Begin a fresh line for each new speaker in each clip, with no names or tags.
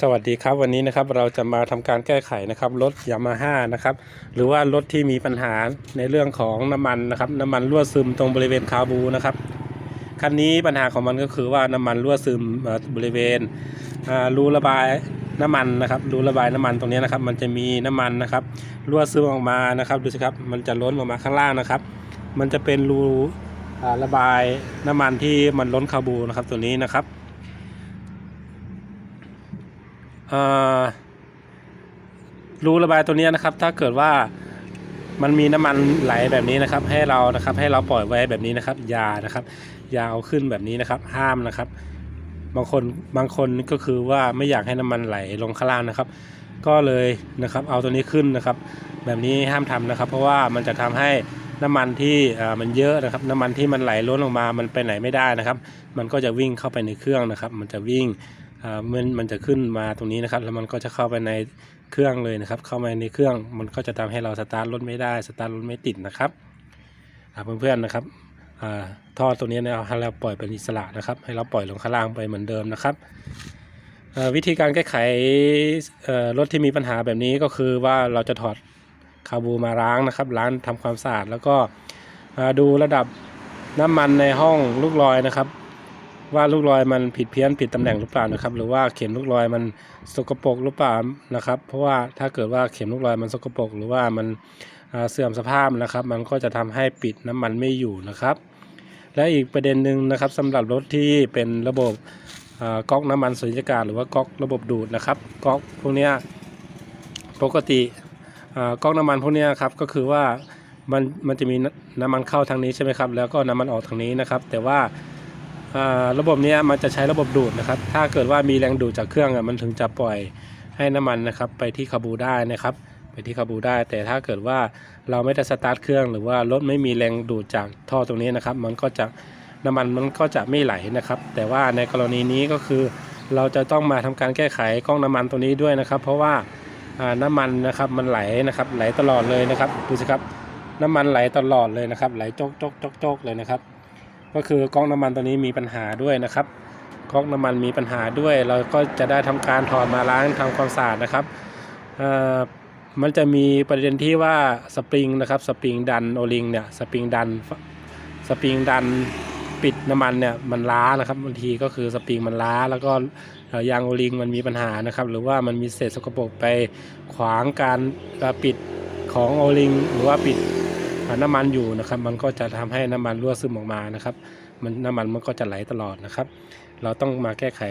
สวัสดีครับวันนี้นะครับเราจะมาทำการแก้ไขนะครับรถยามาฮ่านะครับหรือว่ารถที่มีปัญหาในเรื่องของน้ำมันนะครับน้ำมันรั่วซึมตรงบริเวณคาบูนะครับคันนี้ปัญหาของมันก็คือว่าน้ำมันรั่วซึมบริเวณรูระบายน้ำมันนะครับรูระบายน้ำมันตรงนี้นะครับ มันจะมีน้ำมันนะครับรั่วซึมออกมานะครับดูสิครับมันจะล้นออกมาข้างล่างนะครับ มันจะเป็นรูระบายน้ำมันที่มันล้นคาบูนะครับตัวนี้นะครับ เอ่อ รูระบายตัวนี้นะครับ ถ้าเกิดว่ามันมีน้ำมันไหลแบบนี้นะครับ ให้เรานะครับ ให้เราปล่อยไว้แบบนี้นะครับอย่านะครับอย่าเอาขึ้นแบบนี้นะครับ ห้ามนะครับ บางคนบางคนก็คือว่าไม่อยากให้น้ำมันไหลลงข้างล่างนะครับ ก็เลยนะครับ เอาตัวนี้ขึ้นนะครับ แบบนี้ห้ามทำนะครับ เพราะว่ามันจะทำให้น้ำมันที่มันเยอะนะครับ น้ำมันที่มันไหลล้นลงมา มันไปไหนไม่ได้นะครับ มันก็จะวิ่งเข้าไปในเครื่องนะครับ มันจะวิ่ง มันมันจะขึ้นมาตรงนี้นะครับ แล้วมันก็จะเข้าไปในเครื่องเลยนะครับ เข้ามาในเครื่องมันก็จะทำให้เราสตาร์ทรถไม่ได้สตาร์ทรถไม่ติดนะครับอ่าเพื่อนๆนะครับท่อตัวนี้เนี่ยให้เราปล่อยเป็นอิสระนะครับ ให้เราปล่อยลงข้างล่างไปเหมือนเดิมนะครับวิธีการแก้ไขรถที่มีปัญหาแบบนี้ก็คือว่าเราจะถอดคาบูมาล้างนะครับล้างทำความสะอาดแล้วก็ดูระดับน้ำมันในห้องลูกลอยนะครับ ว่าลูกลอยมันผิดเพี้ยนผิดตำแหน่งหรือเปล่านะครับ หรือว่าเข็มลูกลอยมันสกปรกหรือเปล่านะครับ เพราะว่าถ้าเกิดว่าเข็มลูกลอยมันสกปรกหรือว่ามันเสื่อมสภาพนะครับ มันก็จะทำให้ปิดน้ำมันไม่อยู่นะครับ และอีกประเด็นหนึ่งนะครับสำหรับรถที่เป็นระบบก๊อกน้ำมันสุญญากาศหรือว่าก๊อกระบบดูดนะครับก๊อกพวกนี้ปกติก๊อกน้ำมันพวกนี้ครับก็คือว่ามันมันจะมีน้ำมันเข้าทางนี้ใช่ไหมครับ แล้วก็น้ำมันออกทางนี้นะครับ แต่ว่า ระบบนี้มันจะใช้ระบบดูดนะครับ ถ้าเกิดว่ามีแรงดูดจากเครื่องมันถึงจะปล่อยให้น้ำมันนะครับ ไปที่คาบูได้นะครับไปที่คาบูได้ แต่ถ้าเกิดว่าเราไม่ได้สตาร์ทเครื่อง หรือว่ารถไม่มีแรงดูดจากท่อตรงนี้นะครับ มันก็จะน้ำมันมันก็จะไม่ไหลนะครับ แต่ว่าในกรณีนี้ก็คือ เราจะต้องมาทำการแก้ไขกล้องน้ำมันตัวนี้ด้วยนะครับ เพราะว่าน้ำมันนะครับมันไหลนะครับ ไหลตลอดเลยนะครับดูสิครับ น้ำมันไหลตลอดเลยนะครับ ไหลโจกจกจกจกเลยนะครับ ก็คือก๊อกน้ำมันตัวนี้มีปัญหาด้วยนะครับก๊อกน้ำมันมีปัญหาด้วย เราก็จะได้ทำการถอดมาล้างทำความสะอาดนะครับมันจะมีประเด็นที่ว่าสปริงนะครับสปริงดันโอลิงเนี่ยสปริงดันสปริงดันปิดน้ำมันเนี่ยมันล้านะครับบางทีก็คือสปริงมันล้า แล้วก็ยางโอลิงมันมีปัญหานะครับ หรือว่ามันมีเศษสกปรกไปขวางการปิดของโอลิงหรือว่าปิด น้ำมันอยู่นะครับ มันก็จะทำให้น้ำมันรั่วซึมออกมานะครับ มันน้ำมันมันก็จะไหลตลอดนะครับ เราต้องมาแก้ไข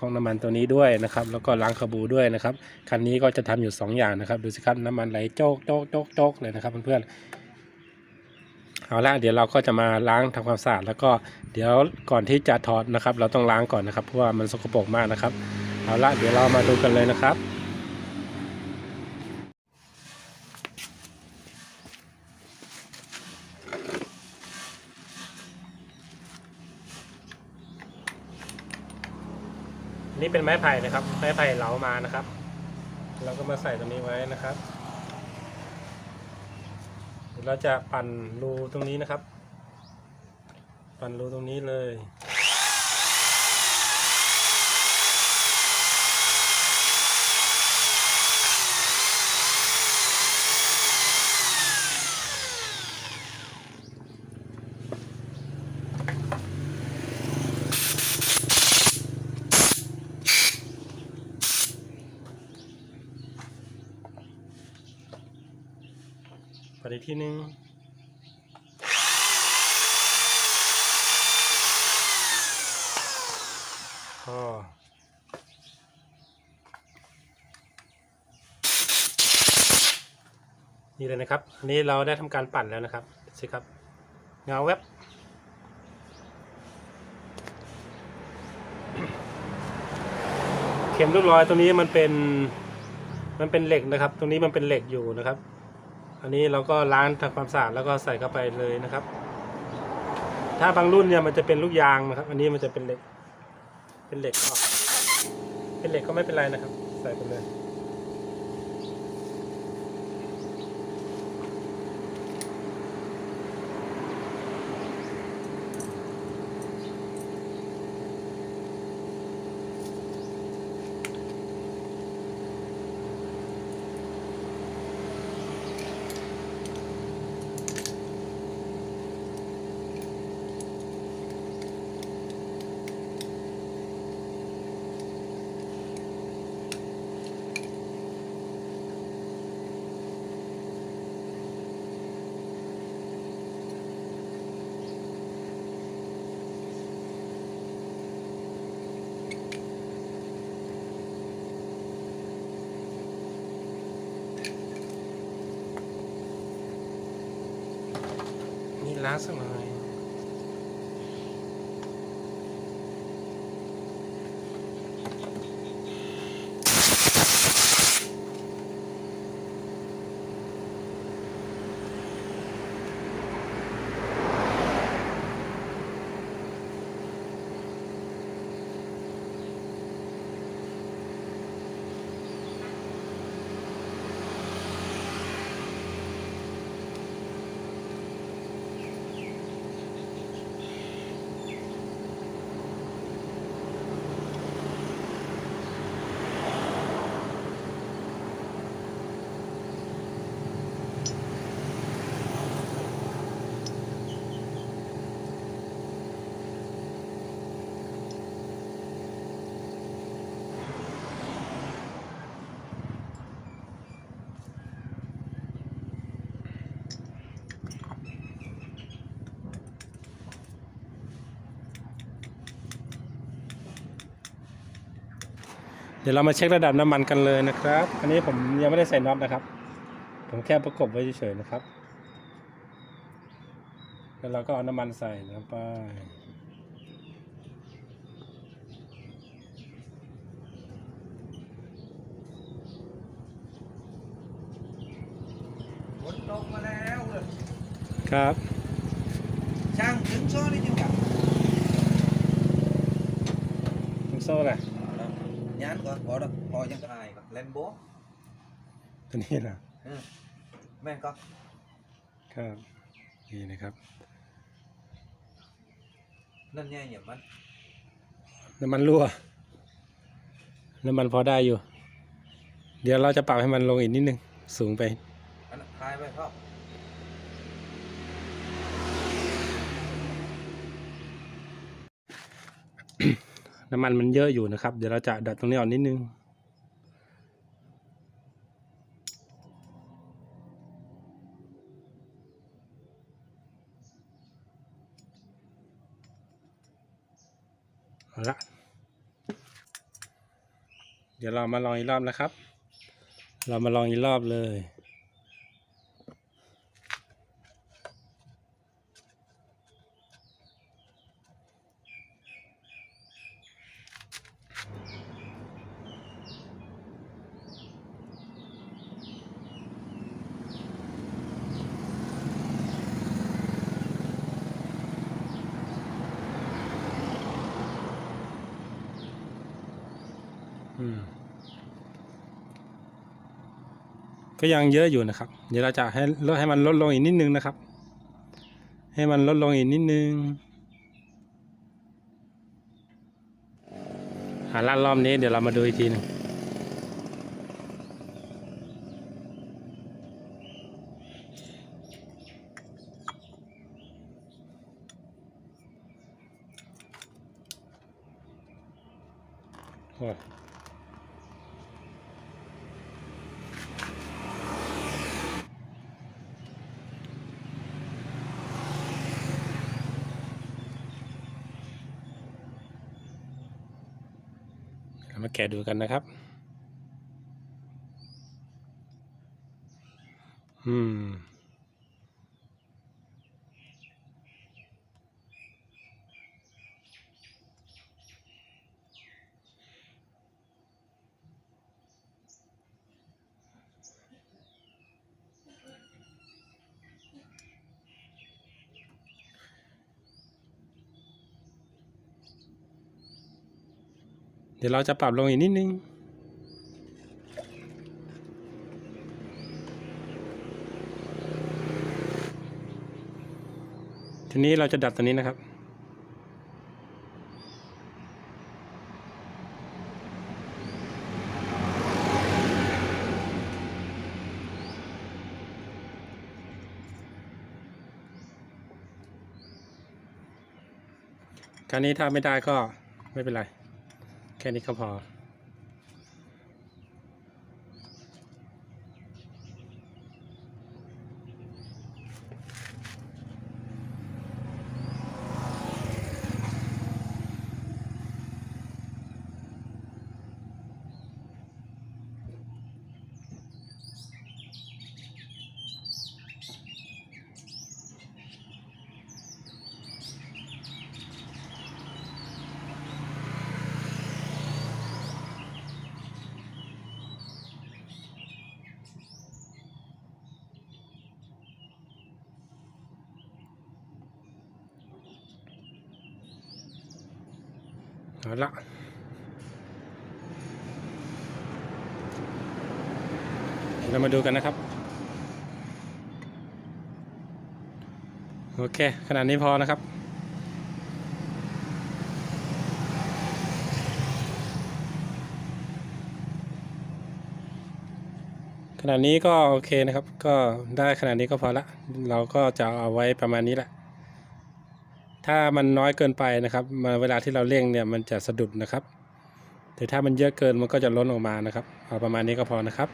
กองน้ำมันตัวนี้ด้วยนะครับ แล้วก็ล้างคาบูด้วยนะครับคันนี้ก็จะทำอยู่ 2 อย่างนะครับดูสิครับน้ำมันไหลโจกโจกโจกโจกเลยนะครับเพื่อนๆเอาละเดี๋ยวเราก็จะมาล้างทำความสะอาดแล้วก็เดี๋ยวก่อนที่จะถอดนะครับ เราต้องล้างก่อนนะครับเพราะว่ามันสกปรกมากนะครับ เอาละเดี๋ยวเรามาดูกันเลยนะครับ เป็นไม้ไผ่นะครับ ไม้ไผ่เหลามานะครับ เราก็มาใส่ตรงนี้ไว้นะครับเดี๋ยวเราจะปั่นรูตรงนี้นะครับ ปั่นรูตรงนี้เลย ทีนึงนี่เลยนะครับอันนี้เราได้ทำการปั่นแล้วนะครับสิครับ เงาเว็บเข็มลูกลอยตรงนี้มันเป็นมันเป็นเหล็กนะครับ ตรงนี้มันเป็นเหล็กอยู่นะครับ อันนี้เราก็ล้างทำความสะอาดแล้วก็ใส่เข้าไปเลยนะครับ ถ้าบางรุ่นเนี่ยมันจะเป็นลูกยางนะครับ อันนี้มันจะเป็นเหล็ก เป็นเหล็กก็เป็นเหล็กก็ไม่เป็นไรนะครับ ใส่ไปเลย ล้ ดี๋ยวเรามาเช็คระดับน้ำมันกันเลยนะครับ อันนี้ผมยังไม่ได้ใส่น็อตนะครับ ผมแค่ประกบไว้เฉยๆนะครับ แล้วเราก็เอาน้ำมันใส่ลงไป
ฝนตกมาแล้วเลย
ครับ
ช่างถึงโซ่ได้จริงกับ
ถึงโซ่แหละ
nhán coi bỏ đó bỏ chân ai coi lên bố
ตัวนี้นะ
ừ. men coi
ครับนี่นะครับ
nên nha nhầm anh
น้ำมันรั่วน้ำมันพอได้อยู่ เดี๋ยวเราจะปรับให้มันลงอีกนิดนึง สูงไป
anh hai phải không
น้ำมันมันเยอะอยู่นะครับ เดี๋ยวเราจะดัดตรงนี้ออกนิดนึง เอาละเดี๋ยวเรามาลองอีกรอบนะครับ เรามาลองอีกรอบเลย ก็ยังเยอะอยู่นะครับ เดี๋ยวเราจะให้ลดให้มันลดลงอีกนิดนึงนะครับ ให้มันลดลงอีกนิดนึงหาล่านรอบนี้เดี๋ยวเรามาดูอีกทีหนึง แกะดูกันนะครับ อืม ดี๋ยวเราจะปรับลงอีกนิดนึง ทีนี้เราจะดัดตัวนี้นะครับ คราวนี้ถ้าไม่ได้ก็ไม่เป็นไร แค่นี้ก็พอ เอาละเดี๋ยวเรามาดูกันนะครับ โอเค ขนาดนี้พอนะครับขนาดนี้ก็โอเคนะครับ ก็ได้ขนาดนี้ก็พอละ เราก็จะเอาไว้ประมาณนี้แหละ ถ้ามันน้อยเกินไปนะครับมาเวลาที่เราเร่งเนี่ยมันจะสะดุดนะครับแต่ถ้ามันเยอะเกินมันก็จะล้นออกมานะครับเอาประมาณนี้ก็พอนะครับ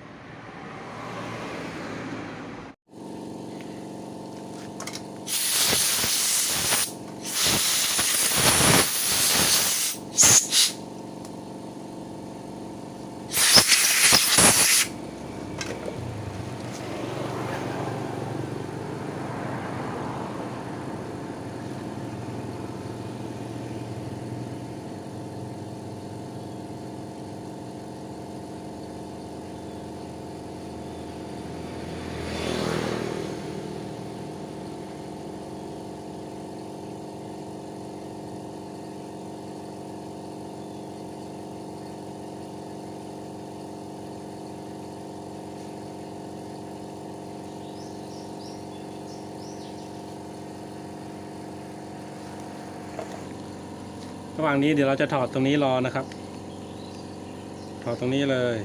ระหว่างนี้เดี๋ยวเราจะถอดตรงนี้รอนะครับ ถอดตรงนี้เลย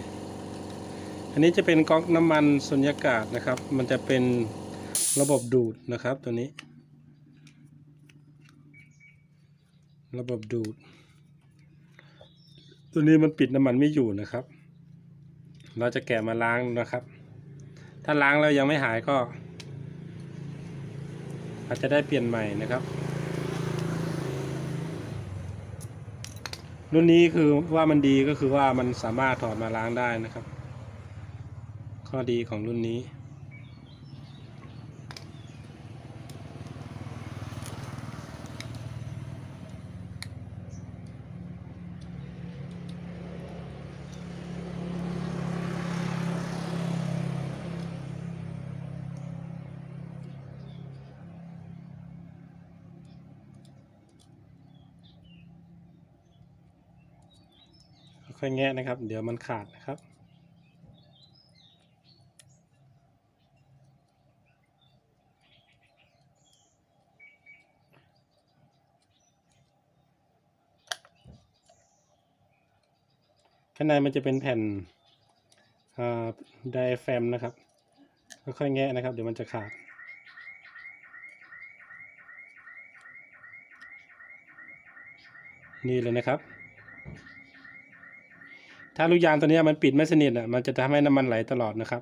อันนี้จะเป็นก๊อกน้ำมันสุญญากาศนะครับ มันจะเป็นระบบดูดนะครับตัวนี้ ระบบดูด ตัวนี้มันปิดน้ำมันไม่อยู่นะครับ เราจะแกะมาล้างนะครับ ถ้าล้างแล้วยังไม่หายก็ อาจจะได้เปลี่ยนใหม่นะครับ รุ่นนี้คือว่ามันดีก็คือว่ามันสามารถถอดมาล้างได้นะครับ ข้อดีของรุ่นนี้ อยแงะนะครับ เดี๋ยวมันขาดนะครับ ข้างในมันจะเป็นแผ่นไดแฟมนะครับ ค่อยๆแงะนะครับ เดี๋ยวมันจะขาดนี่เลยนะครับ ถ้าลูกยางตัวนี้มันปิดไม่สนิทอะมันจะทำให้น้ำมันไหลตลอดนะครับ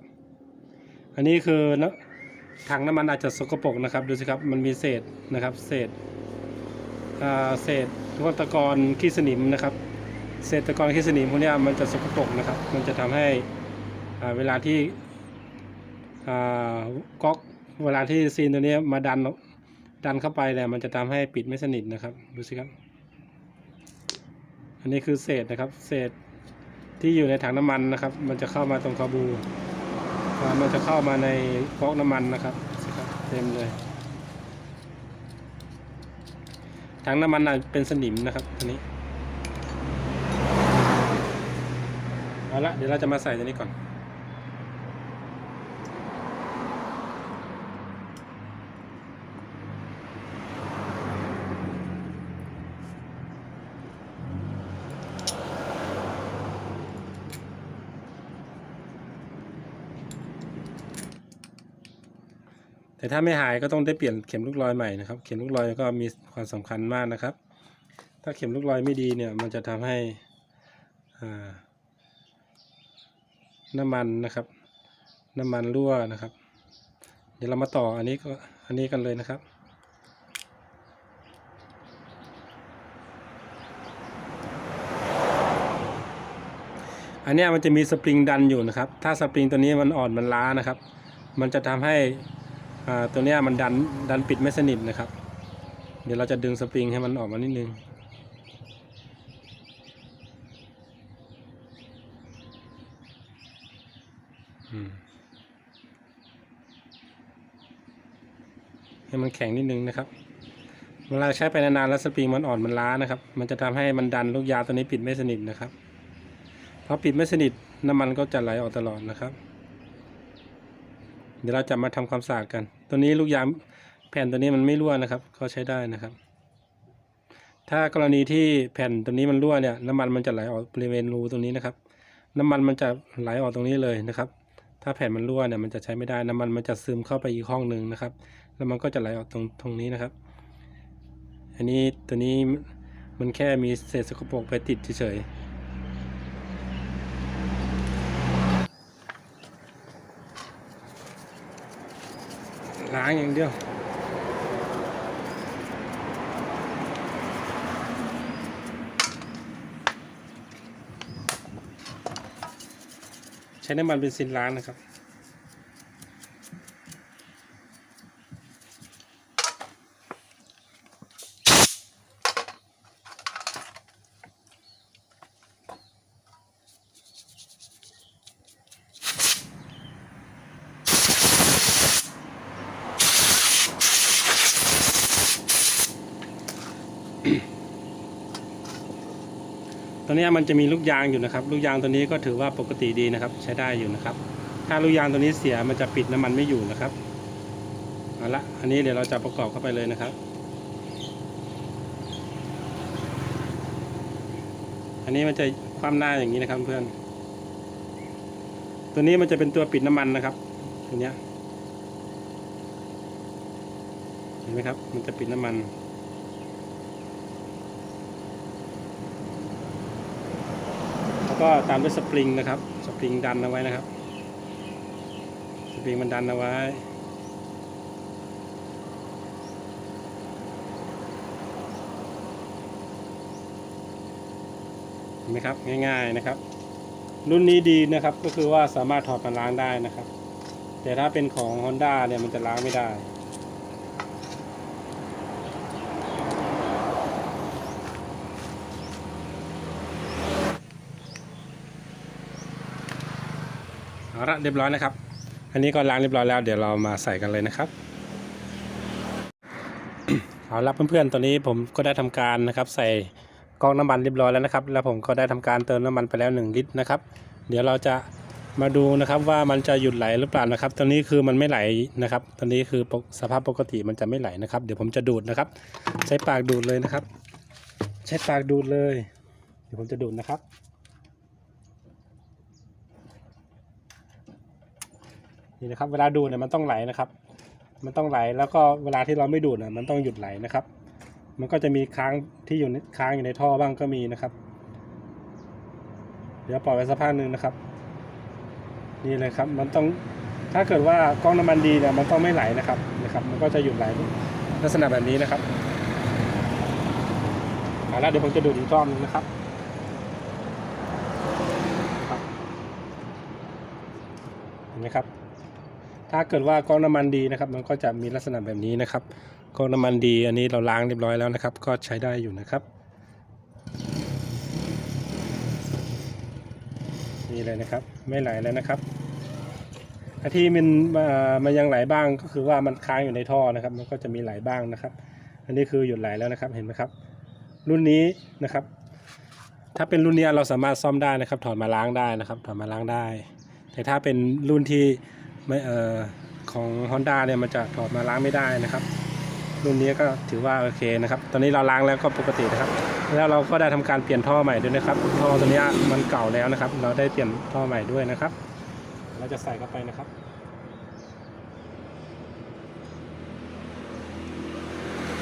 อันนี้คือนะถังน้ำมันอาจจะสกปรกนะครับดูสิครับมันมีเศษนะครับ เศษอ่าเศษวัตกรขี้สนิมนะครับ เศษตะกอนขี้สนิมพวกนี้มันจะสกปรกนะครับ มันจะทำให้อ่าเวลาที่อ่าก๊อกเวลาที่ซีนตัวนี้มาดันดันเข้าไปเนี่ยมันจะทำให้ปิดไม่สนิทนะครับดูสิครับ อันนี้คือเศษนะครับ เศษ ที่อยู่ในถังน้ำมันนะครับ มันจะเข้ามาตรงคาบู มันจะเข้ามาในฟอกน้ำมันนะครับเต็มเลย ถังน้ำมันเป็นสนิมนะครับอันนี้ เอาละเดี๋ยวเราจะมาใส่ตัวนี้ก่อน แต่ถ้าไม่หายก็ต้องได้เปลี่ยนเข็มลูกรอยใหม่นะครับ เข็มลูกรอยก็มีความสำคัญมากนะครับ ถ้าเข็มลูกรอยไม่ดีเนี่ยมันจะทำให้น้ำมันนะครับ น้ำมันรั่วนะครับ เดี๋ยวเรามาต่ออันนี้ก็อันนี้กันเลยนะครับอันนี้มันจะมีสปริงดันอยู่นะครับ ถ้าสปริงตัวนี้มันอ่อนมันล้านะครับ มันจะทำให้ ตัวนี้มันดันดันปิดไม่สนิทนะครับ เดี๋ยวเราจะดึงสปริงให้มันออกมานิดนึงให้มันแข็งนิดนึงนะครับ เวลาใช้ไปนานๆแล้วสปริงมันอ่อนมันล้านะครับ มันจะทำให้มันดันลูกยาตัวนี้ปิดไม่สนิทนะครับพอปิดไม่สนิทน้ำมันก็จะไหลออกตลอดนะครับ เดี๋ยวเราจะมาทำความสะอาดกัน ตัวนี้ลูกยางแผ่นตัวนี้มันไม่รั่วนะครับ ก็ใช้ได้นะครับ ถ้ากรณีที่แผ่นตัวนี้มันรั่วเนี่ยน้ำมันมันจะไหลออกบริเวณรูตรงนี้นะครับ น้ำมันมันจะไหลออกตรงนี้เลยนะครับ ถ้าแผ่นมันรั่วเนี่ยมันจะใช้ไม่ได้น้ำมันมันจะซึมเข้าไปอีกห้องหนึ่งนะครับ แล้วมันก็จะไหลออกตรงตรงนี้นะครับ อันนี้ตัวนี้มันแค่มีเศษสกปรกไปติดเฉยๆ หางอย่างเดียวใช้น้ำมันเป็นซินล้านนะครับ มันจะมีลูกยางอยู่นะครับ ลูกยางตัวนี้ก็ถือว่าปกติดีนะครับ ใช้ได้อยู่นะครับ ถ้าลูกยางตัวนี้เสียมันจะปิดน้ำมันไม่อยู่นะครับเอาละอันนี้เดี๋ยวเราจะประกอบเข้าไปเลยนะครับ อันนี้มันจะคว่ำหน้าอย่างนี้นะครับเพื่อน ตัวนี้มันจะเป็นตัวปิดน้ำมันนะครับตัวเนี้ยเห็นไหมครับ มันจะปิดน้ำมัน แล้ว ก็ตามด้วยสปริงนะครับ สปริงดันเอาไว้นะครับ สปริงมันดันเอาไว้ เห็นไหมครับ ง่ายๆนะครับ รุ่นนี้ดีนะครับ ก็คือว่าสามารถถอดมาล้างได้นะครับ แต่ถ้าเป็นของ Honda เนี่ยมันจะล้างไม่ได้ ละเรียบร้อยนะครับ อันนี้ก็ล้างเรียบร้อยแล้ว เดี๋ยวเรามาใส่กันเลยนะครับเอาละเพื่อนๆตอนนี้ผมก็ได้ทำการนะครับ ใส่กองน้ำมันเรียบร้อยแล้วนะครับ แล้วผมก็ได้ทำการเติมน้ำมันไปแล้ว 1 ลิตรนะครับ เดี๋ยวเราจะมาดูนะครับว่ามันจะหยุดไหลหรือเปล่านะครับ ตอนนี้คือมันไม่ไหลนะครับ ตอนนี้คือสภาพปกติมันจะไม่ไหลนะครับ เดี๋ยวผมจะดูดนะครับ ใช้ปากดูดเลยนะครับ ใช้ปากดูดเลย เดี๋ยวผมจะดูดนะครับ นี่นะครับ เวลาดูดเนี่ยมันต้องไหลนะครับ มันต้องไหลแล้วก็เวลาที่เราไม่ดูดน่ะมันต้องหยุดไหลนะครับ มันก็จะมีค้างที่อยู่ค้างอยู่ในท่อบ้างก็มีนะครับ เดี๋ยวปล่อยไว้สักพักหนึ่งนะครับ นี่เลยครับ มันต้องถ้าเกิดว่ากล้องน้ำมันดีเนี่ยมันต้องไม่ไหลนะครับนะครับ มันก็จะหยุดไหลลักษณะแบบนี้นะครับเอาละเดี๋ยวผมจะดูดอีกรอบนึงนะครับเห็นไหมครับ ถ้าเกิดว่าก้องน้ำมันดีนะครับ มันก็จะมีลักษณะแบบนี้นะครับก้องน้ำมันดี อันนี้เราล้างเรียบร้อยแล้วนะครับ ก็ใช้ได้อยู่นะครับ นี่เลยนะครับ ไม่ไหลแล้วนะครับที่มันมันยังไหลบ้างก็คือว่ามันค้างอยู่ในท่อนะครับ มันก็จะมีไหลบ้างนะครับ อันนี้คือหยุดไหลแล้วนะครับเห็นไหมครับ รุ่นนี้นะครับ ถ้าเป็นรุ่นนี้เราสามารถซ่อมได้นะครับ ถอดมาล้างได้นะครับ ถอดมาล้างได้ แต่ถ้าเป็นรุ่นที่ ไม่เอ่อของ Honda เนี่ยมันจะถอดมาล้างไม่ได้นะครับ รุ่นนี้ก็ถือว่าโอเคนะครับ ตอนนี้เราล้างแล้วก็ปกตินะครับ แล้วเราก็ได้ทำการเปลี่ยนท่อใหม่ด้วยนะครับท่อตัวนี้มันเก่าแล้วนะครับ เราได้เปลี่ยนท่อใหม่ด้วยนะครับ เราจะใส่เข้าไปนะครับ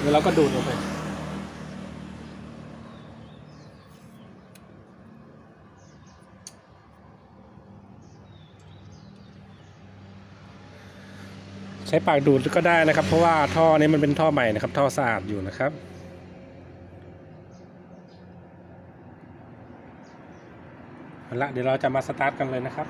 แล้วเราก็ดูดลงไป ช้ปากดูดก็ได้นะครับ เพราะว่าท่อนี้มันเป็นท่อใหม่นะครับ ท่อสะอาดอยู่นะครับเอาละเดี๋ยวเราจะมาสตาร์ทกันเลยนะครับ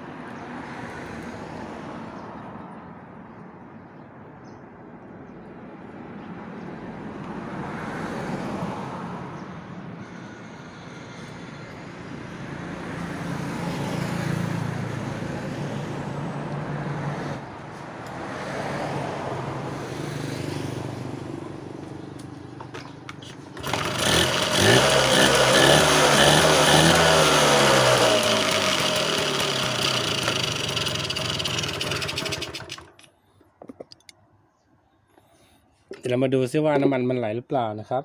เดี๋ยวเรามาดูซิว่าน้ำมันมันไหลหรือเปล่านะครับ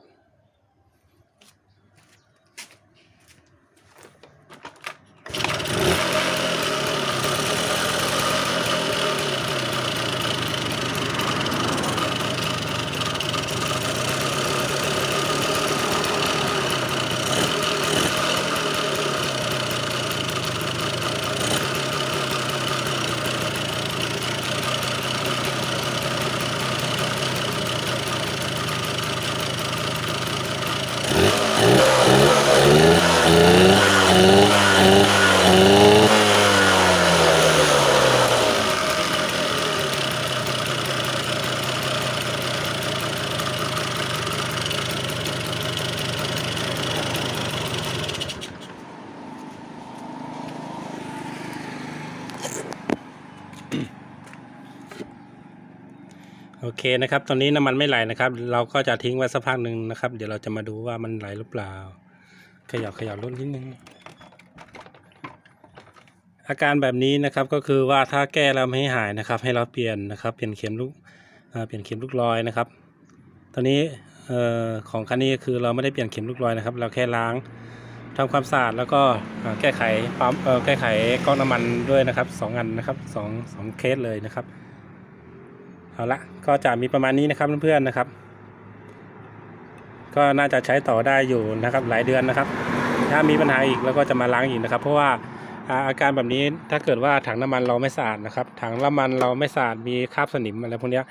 เคนะครับ ตอนนี้น้ำมันไม่ไหลนะครับ เราก็จะทิ้งไว้สักพักหนึ่งนะครับ เดี๋ยวเราจะมาดูว่ามันไหลหรือเปล่า ขยับขยับรถนิดนึง อาการแบบนี้นะครับก็คือว่าถ้าแก้แล้วไม่หายนะครับ ให้เราเปลี่ยนนะครับ เปลี่ยนเข็มลูกเปลี่ยนเข็มลูกลอยนะครับ ตอนนี้เอ่อของคันนี้คือเราไม่ได้เปลี่ยนเข็มลูกลอยนะครับ เราแค่ล้างทำความสะอาดแล้วก็แก้ไขปั๊มแก้ไขก๊อกน้ำมันด้วยนะครับสองอันนะครับสองสองเคสเลยนะครับ เอาละก็จะมีประมาณนี้นะครับเพื่อนๆนะครับ ก็น่าจะใช้ต่อได้อยู่นะครับหลายเดือนนะครับ ถ้ามีปัญหาอีกเราก็จะมาล้างอีกนะครับ เพราะว่าอาการแบบนี้ถ้าเกิดว่าถังน้ำมันเราไม่สะอาดนะครับ ถังน้ำมันเราไม่สะอาดมีคราบสนิมอะไรพวกนี้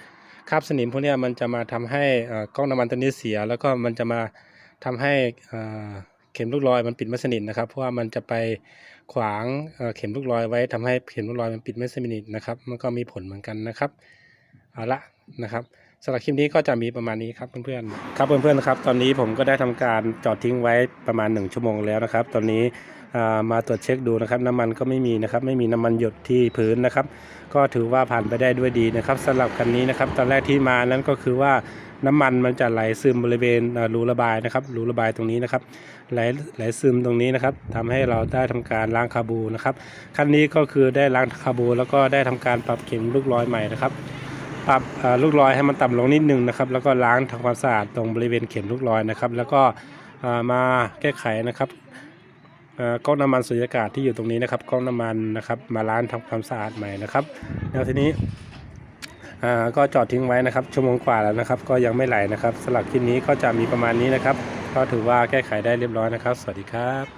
คราบสนิมพวกนี้มันจะมาทำให้กล้องน้ำมันตัวนี้เสีย แล้วก็มันจะมาทำให้เข็มลูกลอยมันปิดไม่สนิทนะครับ เพราะว่ามันจะไปขวางเอ่อเข็มลูกลอยไว้ทำให้เข็มลูกลอยมันปิดไม่สนิทนะครับ มันก็มีผลเหมือนกันนะครับ เอาละนะครับสำหรับคลิปนี้ก็จะมีประมาณนี้ครับเพื่อนๆครับเพื่อนๆนะครับตอนนี้ผมก็ได้ทำการจอดทิ้งไว้ประมาณ 1 ชั่วโมงแล้วนะครับ ตอนนี้มาตรวจเช็คดูนะครับ น้ำมันก็ไม่มีนะครับ ไม่มีน้ำมันหยดที่พื้นนะครับ ก็ถือว่าผ่านไปได้ด้วยดีนะครับสำหรับคันนี้นะครับ ตอนแรกที่มานั้นก็คือว่าน้ำมันมันจะไหลซึมบริเวณรูระบายนะครับรูระบายตรงนี้นะครับ ไหลไหลซึมตรงนี้นะครับทำให้เราได้ทำการล้างคาบูนะครับคันนี้ก็คือได้ล้างคาบูแล้วก็ได้ทำการปรับเข็มลูกลอยใหม่นะครับ ปรับลูกลอยให้มันต่ำลงนิดนึงนะครับ แล้วก็ล้างทำความสะอาดตรงบริเวณเข็มลูกลอยนะครับ แล้วก็มาแก้ไขนะครับเอ่อก๊อกน้ำมันสุญญากาศที่อยู่ตรงนี้นะครับก๊อกน้ำมันนะครับมาล้างทำความสะอาดใหม่นะครับ แล้วทีนี้ก็จอดทิ้งไว้นะครับ ชั่วโมงกว่าแล้วนะครับ ก็ยังไม่ไหลนะครับสำหรับคลิปนี้ก็จะมีประมาณนี้นะครับ ก็ถือว่าแก้ไขได้เรียบร้อยนะครับ สวัสดีครับ